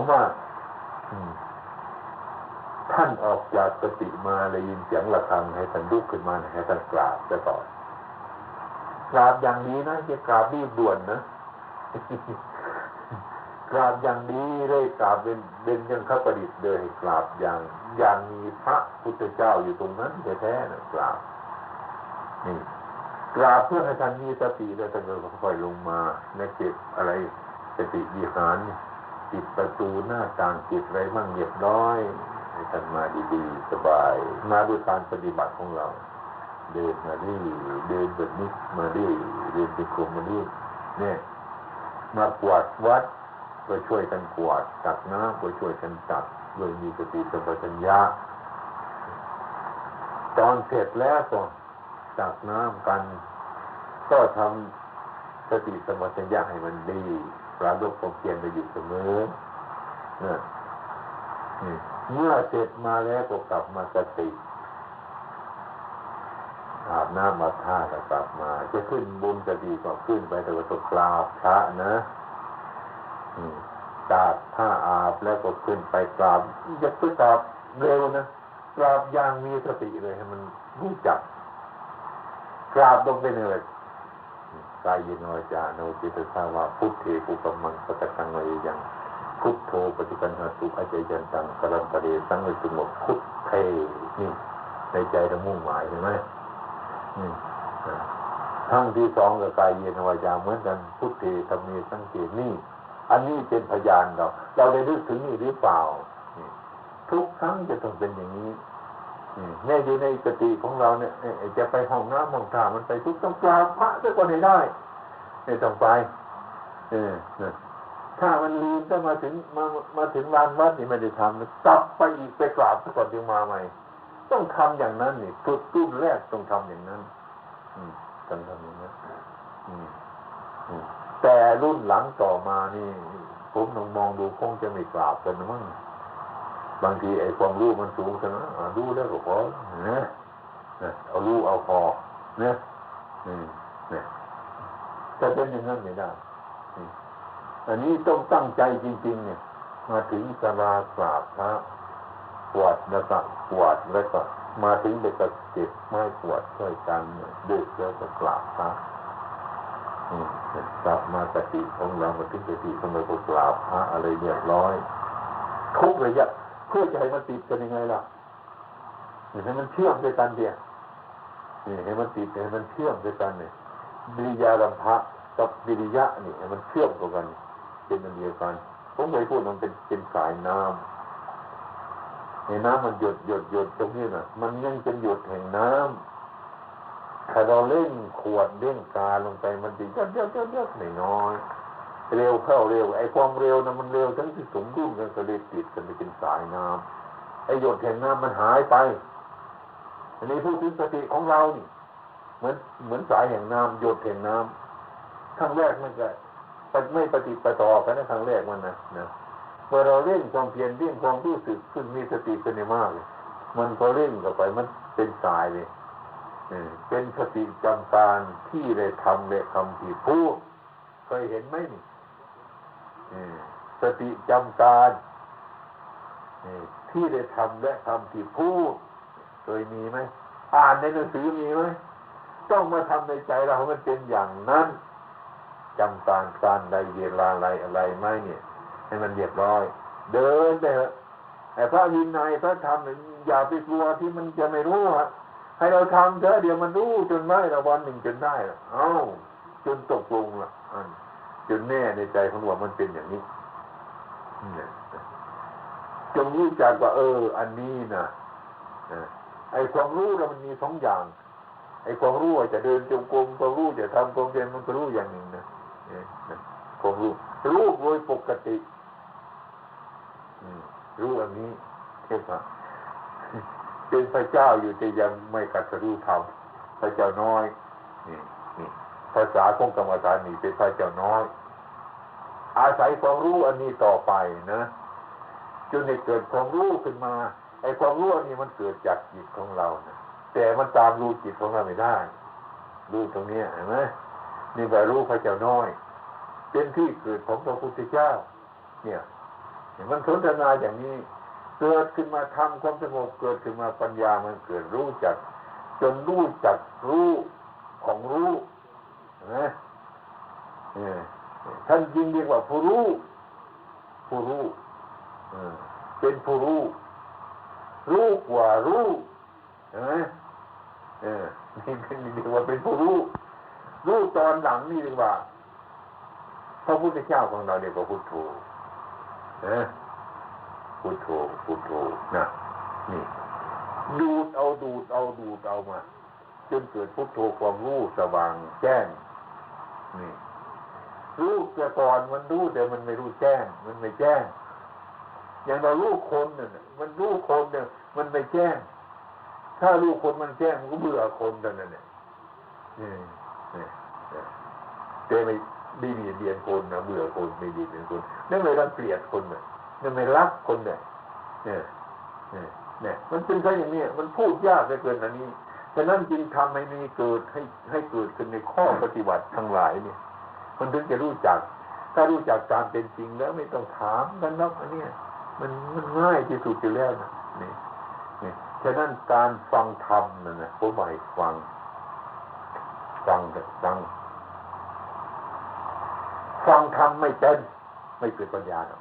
ผมว่าท่านออกจากสติมาเลยยินเสียงระฆังให้ท่านลุกขึ้นมาให้ท่านกราบจะต่อกราบอย่างนี้นะจะกราบรีบด่วนนะกราบอย่างนี้เลยกราบเป็นเป็นยังข้าประดิษฐ์เลยกราบอย่างอย่างมีพระพุทธเจ้าอยู่ตรงนั้นแท้ๆนะกราบนี่กราบเพื่อให้ท่านมีสติแล้วท่านก็ค่อยลงมาในเก็บอะไรสติวิหาร ปิดประตูหน้าต่างปิดอะไรมั่งเรียบร้อยให้ท่านมาดีๆ สบาย มาด้วยการปฏิบัติของเรา เดินมาดิเดินแบบนี้มาดิเดินไปกรมมาดิเนี่ย มากวาดวัดก็ช่วยกันกวาดตักน้ำก็ช่วยกันตักโดยมีสติสัมปชัญญะตอนเสร็จแล้วก็ตักน้ำกัน ก็ทำสติสัมปชัญญะให้มันดี ปราลบความเพียรไปอยู่เสมอเมื่อเสร็จมาแล้วก็กลับมาสติอาบน้ำมาท่าแล้วกลับมา จะขึ้นบุญจะดีก็ขึ้นไปแต่ว่าต้องกราบพระนะกราบผ้าอาบแล้วก็ขึ้นไปกราบอย่าไปกราบเร็วนะกราบอย่างมีสติเลยให้มันรู้จักกราบลงไปเลย กายยินวจาโนจิตสาวาพุทเทปุกมังปตะกังเลยยังพุทโธปฏิปันหาสุอาจยันตังกรัมปเดสังเวสุโมพุทเทนี่ในใจเรามุ่งหมายเห็นไหมทั้งที่สองกับกายเย็นวายาเหมือนกันพุทธิธรรมีสังเกตนี่ อันนี้เป็นพยานเรา เราได้นึกถึงนี่หรือเปล่า ทุกครั้งจะต้องเป็นอย่างนี้ เนี่ยอยู่ในกติของเราเนี่ยจะไปห้องน้ำห้องท่ามันไปทุกต้องกราบพระด้วยคนให้ได้ไม่ต้องไป เออถ้ามันลืมถ้ามาถึงมามาถึงลานวัดนี่ไม่ได้ทำกลับไปอีกไปกราบซะก่อนจึงมาใหม่ ต้องทำอย่างนั้นนี่ฝึกรุ่นแรกต้องทำอย่างนั้น อืมต้องทำอย่างนั้นอืมแต่รุ่นหลังต่อมานี่ ผมลองมองดูคงจะไม่กราบกันมั้ง บางทีไอ้ความรู้มันสูงขนาดรู้แล้วก็พอเนี่ยเอารู้เอาพอเนี่ยอืมเนี่ยจะเป็นอย่างนั้นไม่ได้ อันนี้ต้องตั้งใจจริง ๆ เนี่ย มาถึงสลากราบพระกวดแล้วก็กวดแล้วก็มาถึงเด็กก็เก็บไม้กวดช่วยกันเด็กแล้วก็กราบพระกลับมาสติของเรามาถึงสติของเราก็กราบพระอะไรเรียบร้อย ทุกระยะ เพื่อจะให้มันติดกันยังไงล่ะให้มันเชื่อมด้วยกันเดียวนี่ให้มันติดให้มันเชื่อมด้วยกันเนี่ยวิริยาลัมภะกับวิริยะนี่ให้มันเชื่อมกัน เป็นอันเดียวกันผมเคยพูดมันเป็นเป็นสายน้ำในน้ำมันหยดหยดหยดตรงนี้นะมันยังเป็นหยดแห่งน้ำถ้าเราเล่นขวดเล่นกาลงไปมันจะยดยดยดยดหน่อยน้อย เร็วเข้าเร็ว ไอ้ความเร็วนะมันเร็วทั้งที่สมดุลกันก็เลยติดกันไปเป็นสายน้ำไอ้หยดแห่งน้ำมันหายไป อันนี้พูดถึงสติของเรานี่ เหมือนเหมือนสายแห่งน้ำหยดแห่งน้ำครั้งแรกมันก็ไม่ปฏิปต่อกันนะครั้งแรกมันนะนะเมื่อเราเร่งความเพียรเร่งความรู้สึกขึ้นมีสติขึ้นมากเลยมันพอเร่งเข้าไปมันเป็นสายเลยเป็นสติจำการที่ได้ทำและคำที่พูดเคยเห็นไหมนี่ สติจำการที่ได้ทำและคำที่พูดเคยมีไหมอ่านในหนังสือมีไหมต้องมาทำในใจเรามันเป็นอย่างนั้นจำการการใดเวลาอะไรอะไรไหมเนี่ย ให้มันเรียบร้อย เดินไปเถอะแต่พระวินัยพระธรรมอย่าไปกลัวที่มันจะไม่รู้ฮะให้เราทำเถอะเดี๋ยวมันรู้จนได้ละวันหนึ่งจนได้ละเอ้าจนตกลงละอัน จนแน่ในใจของว่ามันเป็นอย่างนี้จงรู้จักว่า เออ อันนี้นะไอ้ความรู้เรามันมีสองอย่าง ไอ้ความรู้จะเดินจงกรมความรู้จะทำความเพียรมันก็รู้อย่างหนึ่งนะความรู้รู้โดยปกติรู้อันนี้เทพะเป็นพระเจ้าอยู่แต่ยังไม่กัดรู้ธรรมพระเจ้าน้อยนี่นี่ภาษาของกรรมฐานนี่เป็นพระเจ้าน้อย อาศัยความรู้อันนี้ต่อไปนะจนในเกิดความรู้ขึ้นมาไอ้ความรู้อันนี้มันเกิดจากจิตของเรานะแต่มันตามรู้จิตของเราไม่ได้รู้ตรงนี้เห็นไหมนี่แบบรู้พระเจ้าน้อย เป็นที่เกิดของพระพุทธเจ้า เนี่ยมันสนทนาอย่างนี้ เกิดขึ้นมาทำความสงบเกิดขึ้นมาปัญญามันเกิดรู้จัก จนรู้จักรู้ของรู้นะ ท่านจริงเรียกว่าผู้รู้ผู้รู้เป็นผู้รู้รู้กว่ารู้เห็นไหมเออนี่เรียกว่าเป็นผู้รู้รู้ตอนหลังนี่เรียกว่าพระพุทธเจ้าของเราเรียกว่าพุทโธนะพุทโธพุทโธนะนี่ดูดเอาดูดเอาดูดเอามาจนเกิดพุทโธความรู้สว่างแจ้งนี่ รู้แต่ก่อนมันรู้แต่มันไม่รู้แจ้ง มันไม่แจ้ง อย่างเรารู้คนเนี่ยมันรู้คนเนี่ยมันไม่แจ้ง ถ้ารู้คนมันแจ้งมันก็เบื่อคนแต่นั้นเนี่ยนี่นี่แต่ไม่ดีเบียดเบียนคนนะเบื่อคนไม่ดีเบียนคนนั่นไม่รังเกียจคนเนี่ยนั่นไม่รักคนเนี่ยเนี่ยเนี่ยเนี่ยมันเป็นแค่อย่างนี้มันพูดยากเหลือเกินอันนี้ฉะนั้นจึงทำให้มีเกิดให้ให้เกิดขึ้นในข้อปฏิบัติทั้งหลายเนี่ย มันถึงจะรู้จัก ถ้ารู้จักการเป็นจริงแล้วไม่ต้องถามกันแล้วอันนี้มันมันง่ายที่สุดอยู่แล้วนะนี่นี่ฉะนั้นการฟังธรรมนั่นนะผมหมายฟัง ฟังฟัง ฟังธรรมไม่เป็นไม่เกิดปัญญาหรอก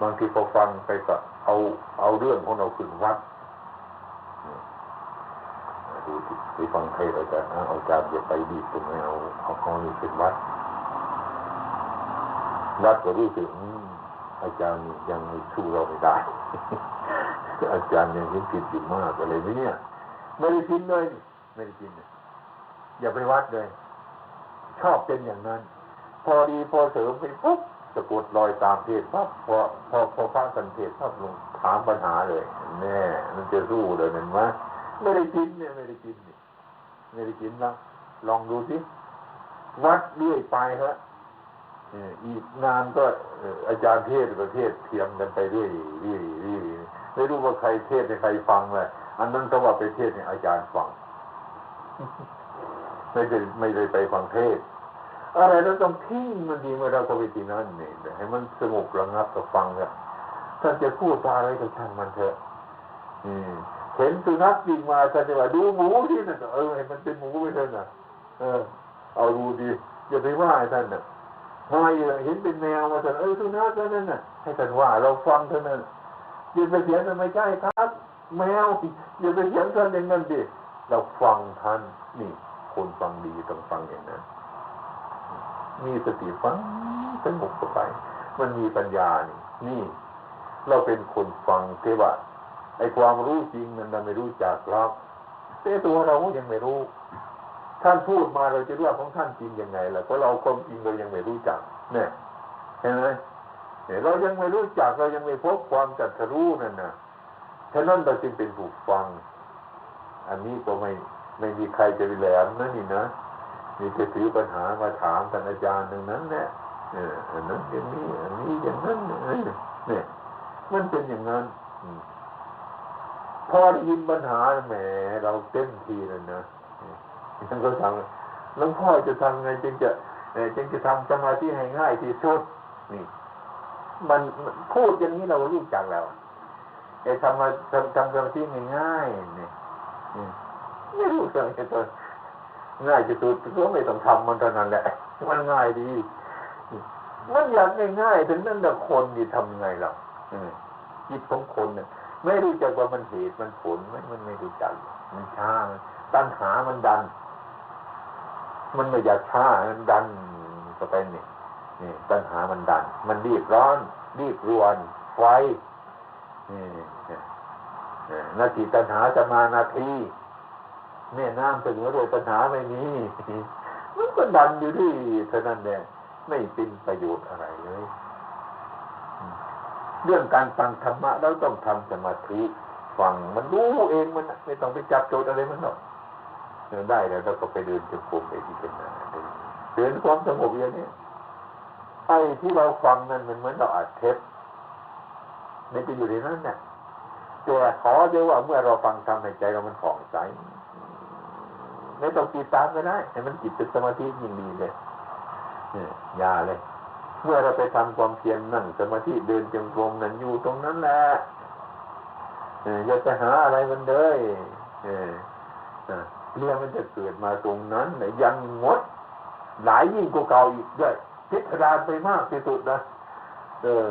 บางทีพอฟังไปก็เอาเอาเรื่องของเราขึ้นวัด ไปฟังใครอาจารย์อาจารย์จะไปดีตรงไหนเอาเอาของนี้เป็นวัด วัดก็รู้สึกอาจารย์ยังไม่สู้เราไม่ได้ อาจารย์ยังเห็นผิดอยู่มากอะไรนี่เนี่ยไม่ได้พินเลยไม่ได้พินอย่าไปวัดเลย ชอบเป็นอย่างนั้น พอดีพอเสริมไปปุ๊บสะกดรอยตามเทศปั๊บพอพอพอพระสันเทศปั๊บลงถามปัญหาเลยแน่มันจะสู้เลยเห็นไหม ไม่ได้กินเนี่ยไม่ได้กินเนี่ยไม่ได้กินนะลองดูสิวัดเรื่อยไปฮะอีกนานก็อาจารย์เทศประเทศเทียมกันไปเรื่อยเรื่อยเรื่อยไม่รู้ว่าใครเทศใใครฟังเลยอันนั้นก็ว่าไปเทศเนี่ยอาจารย์ฟังไม่ได้ไม่ได้ไปฟังเทศ อะไรเราต้องทิ้งมันดีเมื่อเราก็ไปที่นั่นนี่ให้มันสงบระงับกับฟังเนี่ยท่านจะพูดอะไรก็ช่างมันเถอะ อืม เห็นสุนัขวิ่งมาท่านจะว่าดูหมูที่นั่นเออให้มันเป็นหมูไปเถอะนะเออ เอาดูดีอย่าไปว่าท่านน่ะทำไมเห็นเป็นแมวมาท่านเออสุนัขนั่นน่ะ ให้ท่านว่าเราฟังเท่านั้นยืนไปเสียงทำไม่ใช่ครับ แมวอย่าไปเสียงท่านอย่างนั้นดิเราฟังท่านนี่คนฟังดีต้องฟังอย่างนั้นมีสติฟังสงบเข้าไป มันมีปัญญานี่นี่ เราเป็นคนฟังเทว่า ไอ้ความรู้จริงมันเราไม่รู้จักหรอกแต่ตัวเรายังไม่รู้ ท่านพูดมาเราจะรู้ว่าของท่านจริงยังไงล่ะเพราะเราความจริงเรายังไม่รู้จัก เนี่ยเห็นไหมเนี่ยเรายังไม่รู้จักเรายังไม่พบความจัดรู้นั่นนะฉะนั้นเราจึงเป็นผู้ฟัง อันนี้ก็ไม่ไม่มีใครจะไปแหลมนะนี่นะมีจะถือปัญหามาถามท่านอาจารย์หนึ่งนั้นแหละเอออันนั้นอย่างนี้อันนี้อย่างนั้นเนี่ยมันเป็นอย่างนั้น พอได้ยินปัญหาแหมเราเต็มทีเลยนะท่านก็ทำหลวงพ่อจะทำไงจึงจะจึงจะทำสมาธิให้ง่ายที่สุดนี่ มันพูดอย่างนี้เรารู้จักแล้วไอ้ทำมาทำทำสมาธิง่ายๆนี่ไม่รู้จักไอ้ตัวง่ายที่สุดก็ไม่ต้องทำมันเท่านั้นแหละ มันง่ายดี มันอยากง่ายๆถึงนั่นแต่คนนี่ทำไงล่ะจิตของคนเนี่ย ไม่รู้จักว่ามันเหตุมันผลไม่มันไม่รู้จักมันช้าตัณหามันดัน มันไม่อยากช้ามันดันก็ไปนี่นี่ตัณหามันดัน มันรีบร้อน รีบรวนไฟนี่นาทีตัณหาจะมานาทีแม่น้ำถึงว่าโดยปัญหาไม่มีมันก็ดันอยู่ที่เท่านั้นแหละไม่เป็นประโยชน์อะไรเลย เรื่องการฟังธรรมะเราต้องทำสมาธิฟังมันรู้เองมันไม่ต้องไปจับโจทย์อะไรมันหรอกเดได้แล้วเราก็ไปเดินจงกรมไปที่เป็นนาเดินความสงบอย่างนี้ไอ้ที่เราฟังนั้นมันเหมือนเราอัดเทปมันจะอยู่ในนั้นเนี่ยแต่ขอเดียวว่าเมื่อเราฟังทำในใจเรามันผ่องใสไม่ต้องติดตามก็ได้ให้มันจิตเป็นสมาธิยิ่งดีเลยเนี่ยยาเลย เมื่อเราไปทำความเพียรนั่งสมาธิเดินจงกรมนั้นอยู่ตรงนั้นแหละอย่าไปหาอะไรมันเลยเรื่องมันจะเกิดมาตรงนั้นยังงด หลายยิ่งกว่าเก่าอีกด้วยพิจารณาไปมากที่สุดนะเออ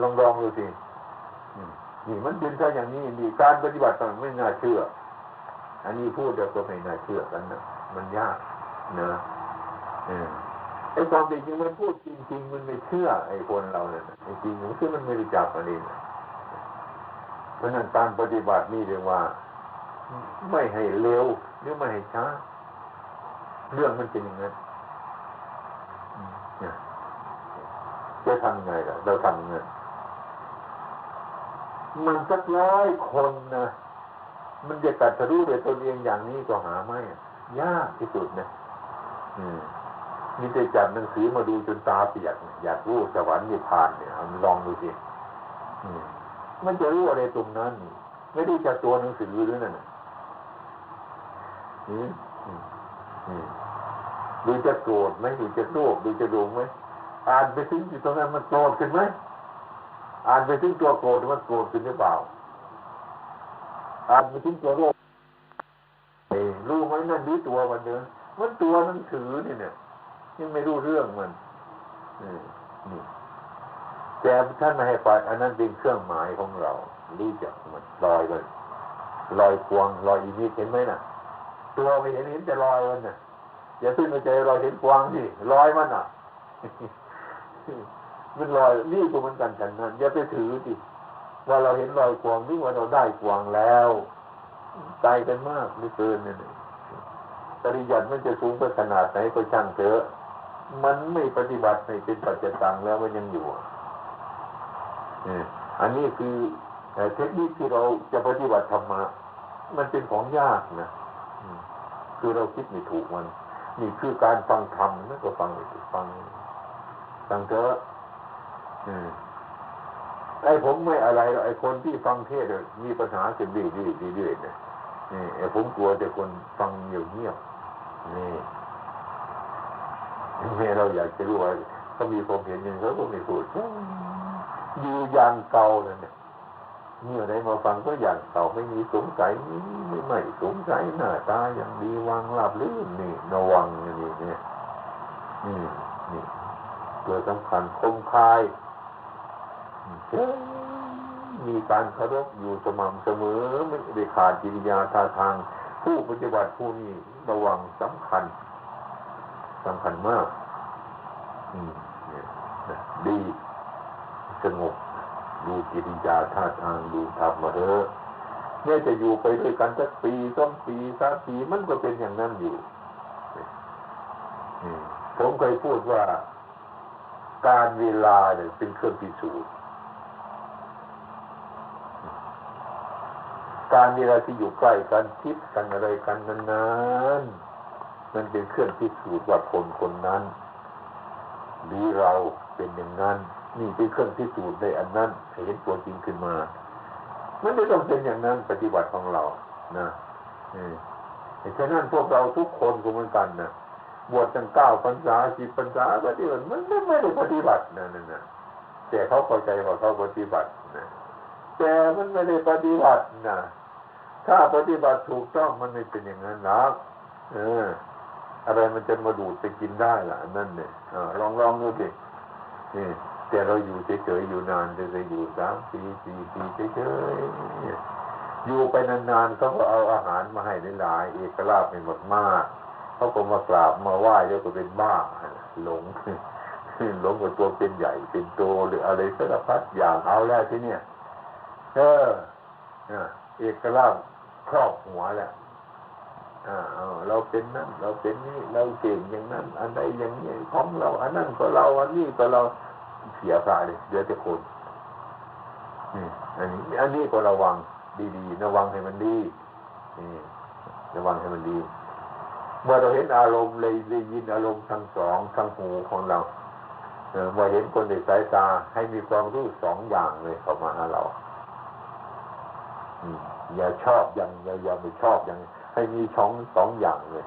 ลองลองดูสินี่มันเป็นแค่อย่างนี้นี่การปฏิบัติมันไม่น่าเชื่อ อันนี้พูดเดี๋ยวก็ไม่น่าเชื่อกันนะมันยากเนะเออ ไอ้ความจริงมันพูดจริงๆมันไม่เชื่อไอ้คนเราเนี่ยไอ้จริงมันคือมันไม่รู้จักมันเองเพราะนั้นการปฏิบัตินี่เรียกว่า ไม่ให้เร็วหรือไม่ให้ช้า เรื่องมันเป็นอย่างนั้นจะทำไงล่ะ เราทำไงมันสักร้อยคนนะมันจะตัดทะลุด้วยตนเองอย่างนี้ก็หาไม่ยากที่สุดนะ อืม นี่จะจับหนังสือมาดูจนตาเปียกอยากรู้สวรรค์นิพพานเนี่ยลองดูสิมันจะรู้อะไรตรงนั้นไม่ได้จากตัวหนังสือหรือนั่นดูจะโกรธไหมดูจะโลภดูจะหลงไหมอ่านไปถึงจุดตรงนั้นมันโกรธขึ้นไหมอ่านไปถึงตัวโกรธมันโกรธขึ้นหรือเปล่าอ่านไปถึงตัวโลภรู้ไหมนั่นรู้ตัวมันเดินมันตัวหนังสือนี่เนี่ย ยังไม่รู้เรื่องมันนี่แต่ท่านไม่ให้ปัดอันนั้นเป็นเครื่องหมายของเรารู้จักมันลอยเลยลอยควงลอยอีมิตเห็นไหมน่ะ ตัวไม่เห็นเห็นแต่ลอยมันน่ะอย่าขึ้นมาใจลอยเห็นควงสิลอยมันอะมันลอยนี่ก็มือนกันฉันนั้นอย่าไปถือสิว่าเราเห็นรอยควงนี่ว่าเราได้ควงแล้วใจกันมากไม่เกินเนี่ยปริยัติมันจะสูงไปขนาดไหนก็ช่างเถอะ มันไม่ปฏิบัติไม่เป็นปัจจตังแล้วมันยังอยู่อันนี้คือเทคนิคที่เราจะปฏิบัติธรรมะมันเป็นของยากนะคือเราคิดไม่ถูกมัน นี่คือการฟังธรรมนั่นก็ฟังไม่ถูกฟังฟังเถอะไอ้ผมไม่อะไรไอ้คนที่ฟังเทศมีปัญหาเสียดีดีดีดีเนี่ยนี่ไอ้ผมกลัวแต่คนฟังเงียบเงียบนี่ เราอยากจะรู้ว่าเขามีความเห็นยังเขาก็ไม่พูดอยู่อย่างเก่าเลยเนี่ยเมื่อได้มาฟังก็อย่างเก่าไม่มีสงสัยไม่ไม่สงสัยหน้าตาอย่างดีวางหลับลื่นนี่ระวังนี่เนี่ยนี่นี่ตัวสำคัญคงคายมีการเคารพอยู่สม่ำเสมอไม่ได้ขาดจิริยาท่าทาง ผู้ปฏิบัติผู้นี้ระวังสำคัญ สำคัญมากดีสงบดูกิริยาท่าทางดูธรรมมาเถอะเนี่ยจะอยู่ไปด้วยกันสักปีต้นปีสักปีมันก็เป็นอย่างนั้นอยู่ผมเคยพูดว่า การเวลาเนี่ยเป็นเครื่องพิสูจน์การเวลาที่อยู่ใกล้กันคิดกันอะไรกันนานๆ มันเป็นเครื่องพิสูจน์ว่าคนคนนั้น หรือเราเป็นอย่างนั้น นี่เป็นเครื่องพิสูจน์ในอันนั้นเห็นตัวจริงขึ้นมา มันไม่ต้องเป็นอย่างนั้นปฏิบัติของเรานะฉะนั้นพวกเราทุกคนก็เหมือนกันนะบวชตั้งเก้าพรรษาสิบพรรษาปฏิบัติมันไม่ได้ปฏิบัตินะนั่นนะแต่เขาเข้าใจว่าเขาปฏิบัตินะแต่มันไม่ได้ปฏิบัตินะถ้าปฏิบัติถูกต้องมันไม่เป็นอย่างนั้นหรอกเออ อะไรมันจะมาดูดไปกินได้ล่ะนั่นเนี่ยลองลองดูสินี่แต่เราอยู่เฉยๆอยู่นานจะไปอยู่สามปีสี่ปีเฉยๆอยู่ไปนานๆเขาก็เอาอาหารมาให้หลายๆเอกลาบไม่หมดมากเขาก็มากราบมาไหว้แล้วก็เป็นบ้าหลงหลงกับตัวเป็นใหญ่เป็นโตหรืออะไรสารพัดอย่างเอาแล้วที่เนี่ยเออเอกลาบครอบหัวแหละ เราเป็นนั่นเราเป็นนี่เราเก่งอย่างนั้น อันใดอย่างนี้ของเรา อันนั้นก็เราอันนี้ก็เราเสียพระเลยเดี๋ยวจะคนอันนี้อันนี้ก็ระวังดีๆระวังให้มันดีระวังให้มันดี เมื่อเราเห็นอารมณ์เลยได้ยินอารมณ์ทั้งสองทั้งหูของเราเมื่อเห็นคนในสายตาให้มีความรู้สองอย่างเลยเข้ามาหาเราอย่าชอบอย่างอย่าอย่าไม่ชอบอย่าง ให้มีช่องสองอย่างเลย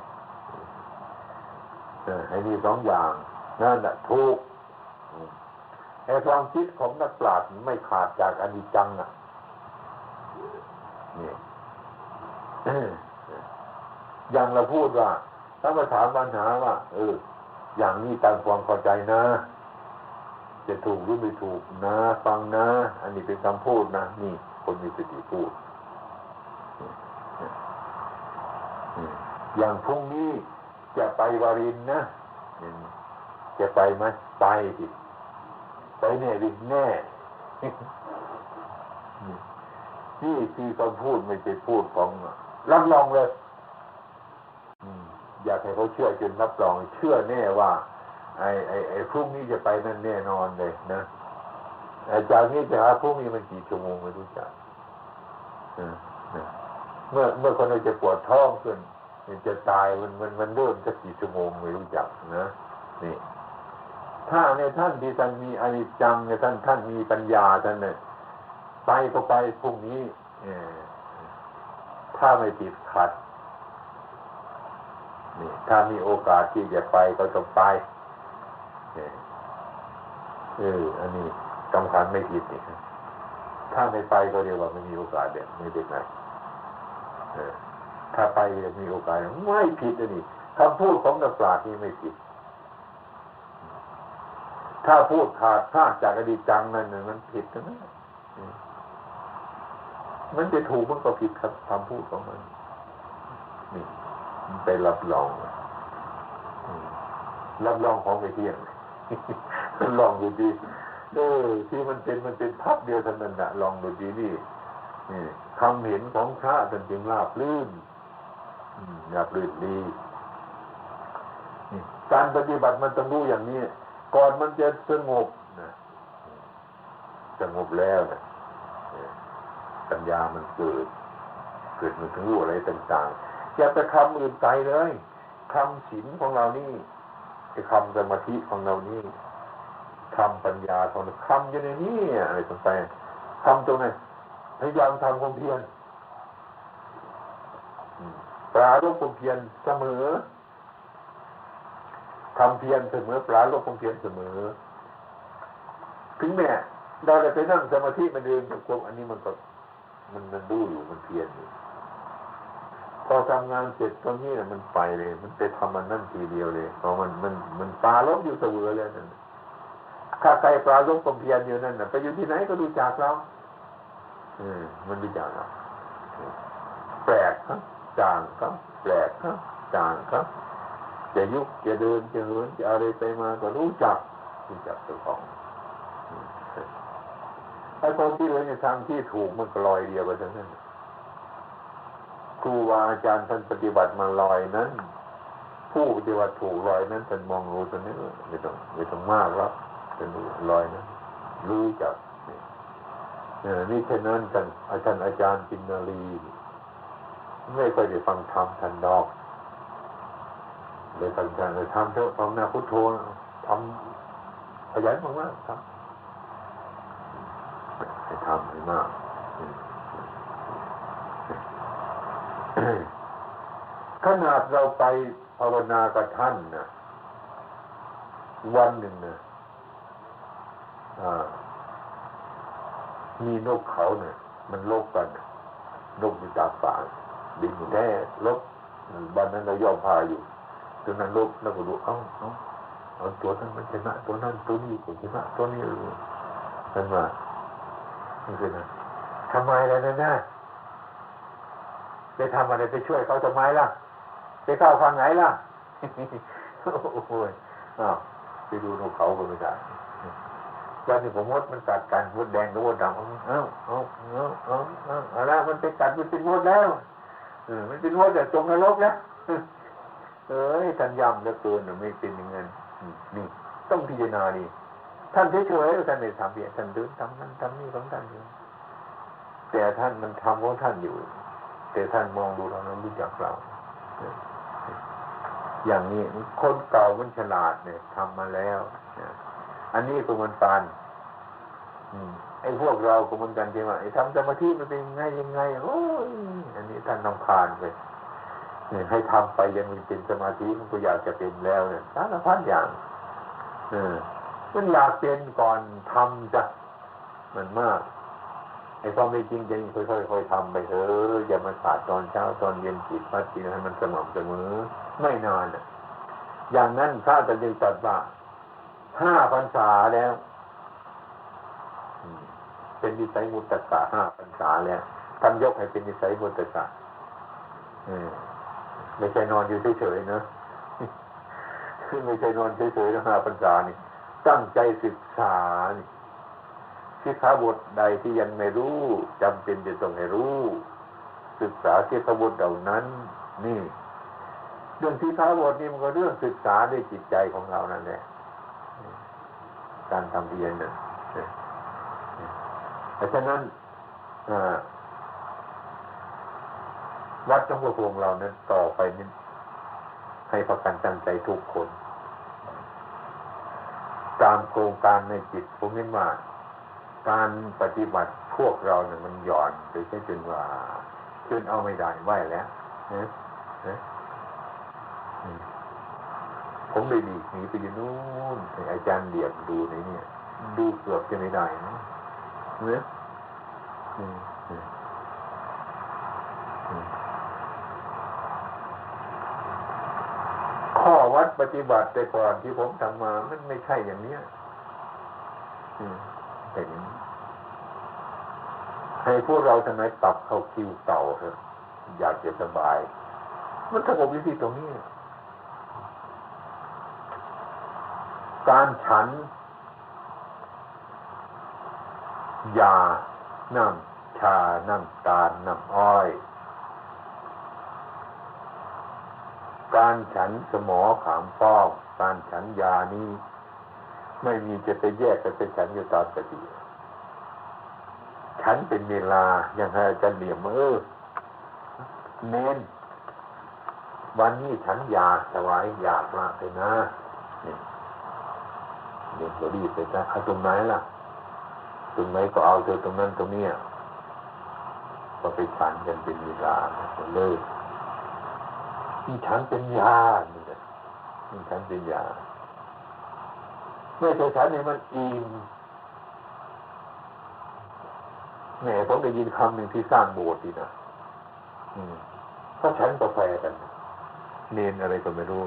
ให้มีสองอย่างนั่นแหละทุกไอ้ความคิดของนักปราชญ์ไม่ขาดจากอนิจจังอะนี่อย่างเราพูดว่า ถ้ามาถามปัญหาว่า เออ อย่างนี้ตามความเข้าใจนะ จะถูกหรือไม่ถูกนะ ฟังนะ อันนี้เป็นคำพูดนะ นี่ คนมีสติพูด อย่างพรุ่งนี้จะไปวารินนะจะไปไหมไปสิไปแน่ดิแน่นี่คือคำพูดไม่ใช่พูดของรับรองเลยอยากให้เขาเชื่อจนรับรอง เชื่อแน่ว่า ไอ้ไอ้ไอ้พรุ่งนี้จะไปนั่นแน่นอนเลยนะจากนี้จะหาพรุ่งนี้มันกี่ชั่วโมงไม่รู้จักเมื่อเมื่อคนเราจะปวดท้องขึ้น มันจะตายมันมันมันเริ่มจะกี่ชั่วโมงไม่รู้จักนะนี่ ถ้าในท่านที่ท่านมีอนิจจังในท่านท่านมีปัญญาท่านเนี่ยไปก็ไปพรุ่งนี้ถ้าไม่ติดขัดนี่ถ้ามีโอกาสที่จะไปก็ต้องไปเอออันนี้สำคัญไม่ผิดนี่ถ้าไม่ไปก็เรียกว่าไม่มีโอกาสเด็ดไม่ได้ไง ถ้าไปมีโอกาสไม่ผิดนนี้คำพูดของนักปราชญ์นี่ไม่ผิด ถ้าพูดขาดพลาดจากอดีตจังนั่นมันผิดนะมันจะถูกมันก็ผิดครับคำพูดของมันนี่มันไปรับรองรับรองของไปเที่ยงลองดูดีเออที่มันเป็นมันเป็นพับเดียวเท่านั้นนะลองดูดีนี่นี่คำเห็นของพระเป็นจริงราบลื่น ราบลื่นดีการปฏิบัติมันต้องรู้อย่างนี้ ก่อนมันจะสงบนะสงบแล้วนะปัญญามันเกิด เกิดมันถึงรู้อะไรต่างๆ อย่าไปคำอื่นไกลเลยคำศีลของเรานี่ไอ้คำสมาธิของเรานี่คำปัญญาของคำอยู่ในนี้อะไรต่างๆคำตรงไหนพยายามทำความเพียร ปลาลบความเพียรเสมอทำเพียรเสมอปลาลบความเพียรเสมอ ถึงแม้เราจะไปนั่งสมาธิมันเดินกับความอันนี้มันก็มันมันดูอยู่มันเพียรอยู่พอทำงานเสร็จตรงนี้เนี่ยมันไปเลย มันไปทำมันนั่นทีเดียวเลยเพราะมันมันมันปลาลบอยู่เสมอเลยนั่นถ้าใครปลาลบความเพียรอยู่นั่นน่ะไปอยู่ที่ไหนก็ดูจากเราเออมันดูจากเราแปลกครับ จางครับแปลกครับจางครับจะยุกจะเดินจะเหินจะอะไรไปมาก็รู้จักรู้จักตัวของไอ้คนที่เลยในทางที่ถูกมันก็ลอยเดียวไปทั้งนั้นครูบาอาจารย์ท่านปฏิบัติมาลอยนั้น ผู้ปฏิบัติถูกลอยนั้นท่านมองรู้ตัวนี้ไม่ต้องไม่ต้องมากแล้วท่านลอยนั้นรู้จักนี่ฉะนั้นท่านอาจารย์อาจารย์จินนาลี ไม่ค่อยได้ฟังธรรมท่านดอกเลยฟังธรรเลยทำเท่าฟังนาพุทโธทำขยันมากมากทำให้ทำให้มากขนาดเราไปภาวนากับท่านนะวันหนึ่งนะมีนกเขาเนี่ยมันโลบกันนกอยู่จากป่า บินแท้ลบบ้านนั้นเราย่อพาอยู่ตรงนั้นลบแล้วก็ดูเอ้าเอ้าเอาตัวนั้นมันชนะตัวนั้นตัวนี้ก็ชนะตัวนี้นั่นมานี่คือนะทำไมล่ะนั่นนะไปทำอะไรไปช่วยเขาทำไมล่ะ ไปเข้าฟังไหนล่ะโอ้ยอ้าวไปดูนกเขาก็ไม่ได้วันนี้ผมมดมันกัดกันมดแดงกับมดดำเอ้าเอ้าเอ้าเอ้าเอ้าอาละมันไปกัดมันเป็นมดแล้ว เออมันเป็นมดแต่จงนรกแล้วเอ้ยท่านย้ำเหลือเกินไม่เป็นอย่างนั้นนี่ต้องพิจารณาดีท่านเฉยๆท่านไม่ทำเพียงท่านเดินทำนั้นทำนี่ของท่านอยู่แต่ท่านมันทำของท่านอยู่ แต่ท่านมองดูเราเรารู้จักเราอย่างนี้คนเก่ามันฉลาดเนี่ยทำมาแล้วอันนี้ก็มันปัน ไอ้พวกเราก็เหมือนกันใช่ไหมไอ้ทำสมาธิมันเป็นยังไงยังไงโอ้ยอันนี้ท่านนำคานไปเนี่ยให้ทำไปยังมีเป็นสมาธิมันก็อยากจะเป็นแล้วเนี่ยสารพัดอย่างเออมันอยากเป็นก่อนทำจ้ะมันมากไอ้ความเป็นจริงจริงค่อยๆค่อยทำไปเถอะอย่ามาขาดตอนเช้าตอนเย็นจิตพัดจิตให้มันสม่ำเสมอไม่นานอะอย่างนั้นพระจะจึงตรัสว่าห้าพรรษาแล้ว เป็นนิสัยมุตตะห้าพรรษาแล้วท่านยกให้เป็นนิสัยมุตตะอืมไม่ใช่นอนอยู่เฉยๆนะไม่ใช่นอนเฉยๆนะห้าพรรษานี่ตั้งใจศึกษานี่สิกขาบทใดที่ยังไม่รู้จำเป็นจะต้องให้รู้ ศึกษาสิกขาบทเหล่านั้น นี่เรื่องสิกขาบทนี่มันก็เรื่องศึกษาด้วยจิตใจของเรานั่นแหละการทำเรียนน่ะ เพราะฉะนั้นวัดต้องประพงเรานั้นต่อไปนี้ให้ประกันตั้งใจทุกคน ตามโครงการในจิตผมเห็นว่าการปฏิบัติพวกเราเนี่ยมันหย่อนไปแค่จนว่าจนเอาไม่ได้ไหวแล้วนะนะผมเลยหลีกหนีไปอยู่นู่นอาจารย์เดียบดูในเนี่ย ดูเกือบจะไม่ได้นะ เนะอืมอืมอืมข้อวัดปฏิบัติแต่ก่อนที่ผมทำมามันไม่ใช่อย่างเนี้ยเป็นอย่างนี้ให้พวกเราทำไมปรับเข้าคิวเก่าเถอะอยากจะสบาย มันสงบอยู่ที่ตรงนี้ การฉัน ยา น้ำชา น้ำตาล น้ำอ้อย การฉันสมอขามป้องการฉันยานี้ไม่มีจะไปแยกกันเป็นฉันอยู่ตามปฏิฉันเป็นเวลาอย่างไรจะเหลี่ยมเออเน้นวันนี้ฉันยาถวายยากมากเลยนะเนี่ยเดี๋ยวจะรีบไปนะเอาตรงไหนล่ะ ตรงไหนก็เอาเธอตรงนั้นตรงเนี้ยก็ไปฉันกันเป็นเวลาเลยที่ฉันเป็นยานี่แหละนี่ฉันเป็นยาไม่ใช่ฉันเนี่ยมันอิ่มแหมผมได้ยินคำหนึ่งที่สร้างโบสถ์ดีนะถ้าฉันกาแฟกัน เนนอะไรก็ไม่รู้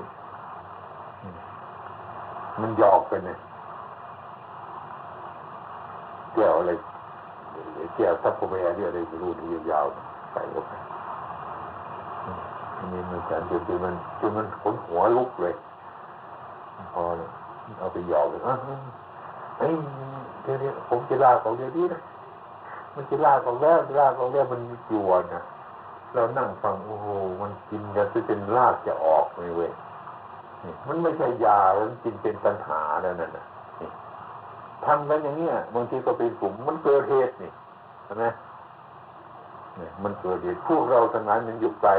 มันหยอกกันเนี่ย ก้วอะไรแก้วซัพพอร์แวร์ที่อะไรไม่รู้ที่ยาวใส่ลงไปอันนี้มันฉันจนมันจนมันขนหัวลุกเลย พอเนี่ยเอาไปหยอกเลยอะเอ้ยเดี๋ยวนี้ผมจะลาของเดี๋ยวนี้นะมันจะลาของแล้วลาของแล้วมันมีกลัวนะเรานั่งฟังโอ้โหมันกินกันจะเป็นลากจะออกเลยเว้ยนี่มันไม่ใช่ยามันกินเป็นปัญหาแล้วนั่นนะ ทำกันอย่างเงี้ยบางทีก็เป็นกลุ่มมันเกิดเหตุนี่ใช่ไหมเนี่ยมันเกิดเหตุพวกเราทั้งนั้นมันอยู่ไกล